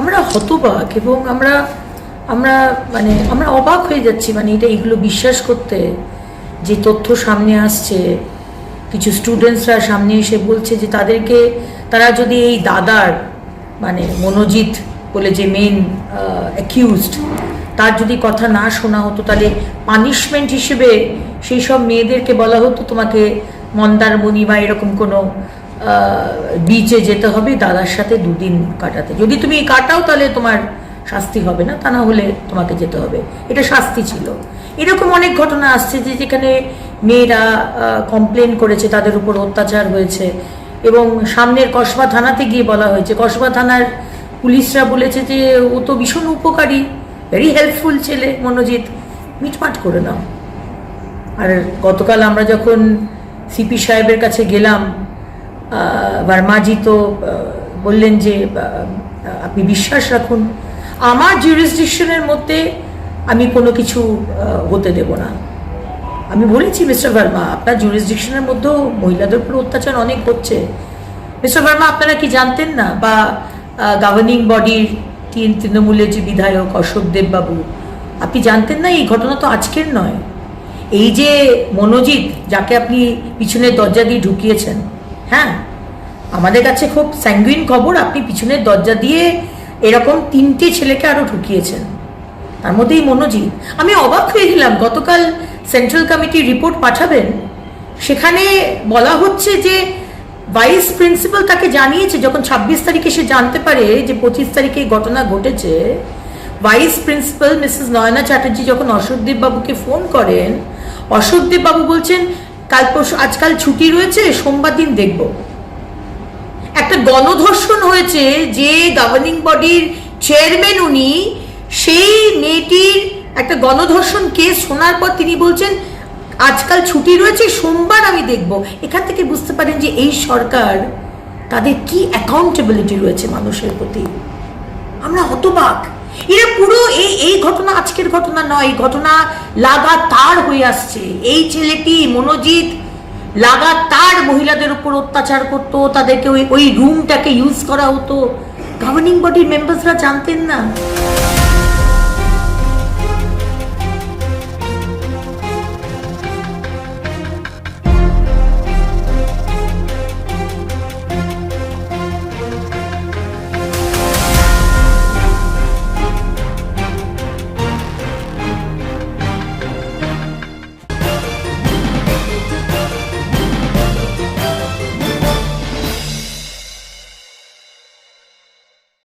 আমরা হতবাক এবং আমরা আমরা মানে আমরা অবাক হয়ে যাচ্ছি। মানে এটা এগুলো বিশ্বাস করতে, যে তথ্য সামনে আসছে। কিছু স্টুডেন্টসরা সামনে এসে বলছে যে তাদেরকে, তারা যদি এই দাদার মানে মনোজিৎ বলে যে মেন অ্যাকিউজড তার যদি কথা না শোনা হতো, তাহলে পানিশমেন্ট হিসেবে সেই সব মেয়েদেরকে বলা হতো তোমাকে মন্দারমণি বা এরকম কোনো বিচে যেতে হবে, দাদার সাথে দুদিন কাটাতে। যদি তুমি কাটাও, তাহলে তোমার শাস্তি হবে না, তা না হলে তোমাকে যেতে হবে। এটা শাস্তি ছিল। এরকম অনেক ঘটনা আসছে যে যেখানে মেয়েরা কমপ্লেন করেছে, তাদের উপর অত্যাচার হয়েছে এবং সামনের কসবা থানাতে গিয়ে বলা হয়েছে। কসবা থানার পুলিশরা বলেছে যে, ও তো ভীষণ উপকারী ভেরি হেল্পফুল ছেলে, মনোজিৎ, মিটমাট করে নাও। আর গতকাল আমরা যখন সিপি সাহেবের কাছে গেলাম ভার্মাজি তো বললেন যে আপনি বিশ্বাস রাখুন। আমার জিউরিসডিকশনের মধ্যে আমি কোনো কিছু হতে দেব না। আমি বলেছি, মিস্টার ভার্মা, আপনার জুরিসডিকশনের মধ্যেও মহিলাদের উপর অত্যাচার অনেক হচ্ছে। মিস্টার ভার্মা, আপনারা কি জানতেন না? বা গভর্নিং বডির তিন তৃণমূলের যে বিধায়ক অশোক দেববাবু, আপনি জানতেন না এই ঘটনা তো আজকের নয়? এই যে মনোজিৎ, যাকে আপনি পিছনের দরজা দিয়ে ঢুকিয়েছেন হ্যাঁ আমাদের কাছে খুব স্যাঙ্গুইন খবর, আপনি পিছনের দরজা দিয়ে এরকম তিনটে ছেলেকে আরও ঢুকিয়েছেন। তার মধ্যেই মনোজিৎ। আমি অবাক হয়ে গেলাম, গতকাল সেন্ট্রাল কমিটি রিপোর্ট পাঠাবেন, সেখানে বলা হচ্ছে যে ভাইস প্রিন্সিপাল তাকে জানিয়েছে, যখন ছাব্বিশ তারিখে সে জানতে পারে যে পঁচিশ তারিখে এই ঘটনা ঘটেছে vice principal Mrs Nayana Chatterjee যখন অশোকদেব বাবুকে ফোন করেন অশোকদেব বাবু বলছেন কাল পরশু, আজকাল ছুটি রয়েছে, সোমবার দিন দেখব। একটা গণধর্ষণ হয়েছে যে গভর্নিং বডির চেয়ারম্যান উনি, সেই মেয়েটির একটা গণধর্ষণ কেস শোনার পর তিনি বলছেন, আজকাল ছুটি রয়েছে, সোমবার আমি দেখব। এখান থেকে বুঝতে পারেন যে এই সরকার, তাদের কি অ্যাকাউন্টেবিলিটি রয়েছে মানুষের প্রতি। আমরা হতবাক। এরা পুরো এই এই ঘটনা আজকের ঘটনা নয় ঘটনা লাগাতার হয়ে আসছে। এই ছেলেটি মনোজিৎ লাগাতার মহিলাদের উপর অত্যাচার করতো, তাদেরকে ওই ওই রুমটাকে ইউজ করা হতো। গভর্নিং বডির মেম্বার্সরা জানতেন না।